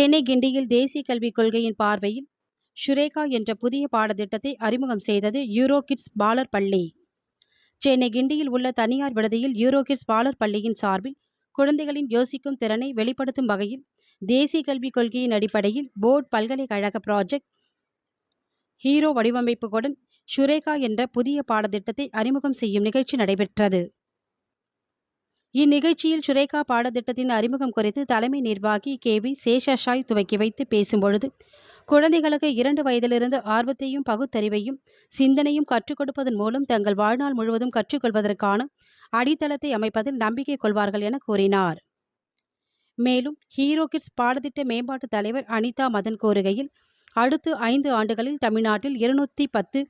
சென்னை கிண்டியில் தேசிய கல்விக் கொள்கையின் பார்வையில் ஷுரேகா என்ற புதிய பாடத்திட்டத்தை அறிமுகம் செய்தது யூரோ கிட்ஸ் பாலர் பள்ளி சென்னை கிண்டியில் உள்ள தனியார் விடுதியில் யூரோ கிட்ஸ் பாலர் பள்ளியின் சார்பில் குழந்தைகளின் யோசிக்கும் திறனை வெளிப்படுத்தும் வகையில் தேசிய கல்விக் கொள்கையின் அடிப்படையில் போர்டு பல்கலைக்கழக ப்ராஜெக்ட் ஹீரோ வடிவமைப்புகளுடன் ஷுரேகா என்ற புதிய பாடத்திட்டத்தை அறிமுகம் செய்யும் நிகழ்ச்சி நடைபெற்றது. இந்நிகழ்ச்சியில் சுரேகா பாடத்திட்டத்தின் அறிமுகம் குறித்து தலைமை நிர்வாகி கே வி சேஷாஷாய் துவக்கி வைத்து பேசும்பொழுது குழந்தைகளுக்கு இரண்டு வயதிலிருந்து ஆர்வத்தையும் பகுத்தறிவையும் சிந்தனையும் கற்றுக் கொடுப்பதன் மூலம் தங்கள் வாழ்நாள் முழுவதும் கற்றுக்கொள்வதற்கான அடித்தளத்தை அமைப்பதில் நம்பிக்கை கொள்வார்கள் என கூறினார். மேலும் ஹீரோ கிட்ஸ் பாடத்திட்ட மேம்பாட்டு தலைவர் அனிதா மதன் கூறுகையில் அடுத்து ஐந்து ஆண்டுகளில் தமிழ்நாட்டில் இருநூத்தி பத்து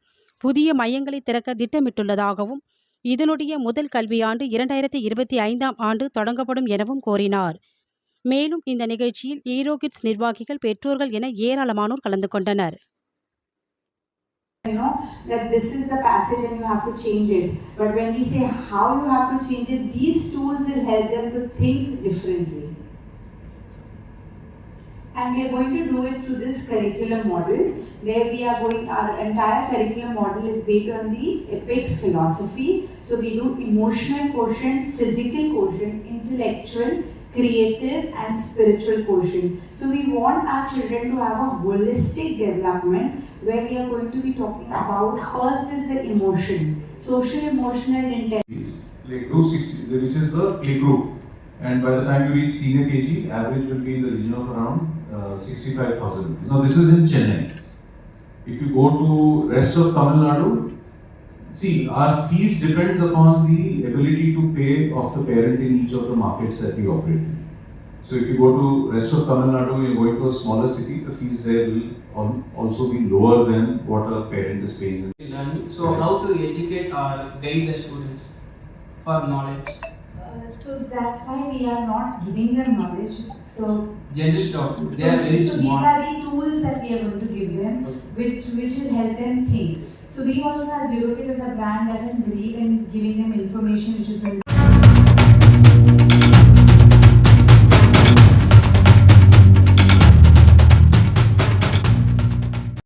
புதிய மையங்களை திறக்க திட்டமிட்டுள்ளதாகவும் இதனுடைய முதல் கல்வியாண்டு இரண்டாயிரத்தி இருபத்தி ஐந்தாம் ஆண்டு தொடங்கப்படும் எனவும் கோரினார் மேலும் இந்த நிகழ்ச்சியில் ஹீரோ கிட்ஸ் நிர்வாகிகள் பெற்றோர்கள் என ஏராளமானோர் கலந்து கொண்டனர் you know that this is the passage and you have to change it but when we say how you have to change it these tools will help them to think differently and we are going to do it through this curriculum model where we are going our entire curriculum model is based on the epics philosophy. So we do emotional quotient physical quotient intellectual creative and spiritual quotient. So we want our children to have a holistic development where we are going to be talking about first is the emotion social emotional intelligence. Play group 60, which is the play group. And by the time you reach senior KG, average will be in the region of around uh, 65,000. Now this is in Chennai. If you go to rest of Tamil Nadu, see our fees depends upon the ability to pay of the parent in each of the markets that we operate in. So if you go to rest of Tamil Nadu, you're going to a smaller city, the fees there will also be lower than what a parent is paying. So how to educate or guide the students for knowledge? Uh, so that's why we are not giving them knowledge. So General thought. They so, are very so these are the tools that we are going to give them which which will help them think. So we also as Eurokid as a brand doesn't believe in giving them information which is going to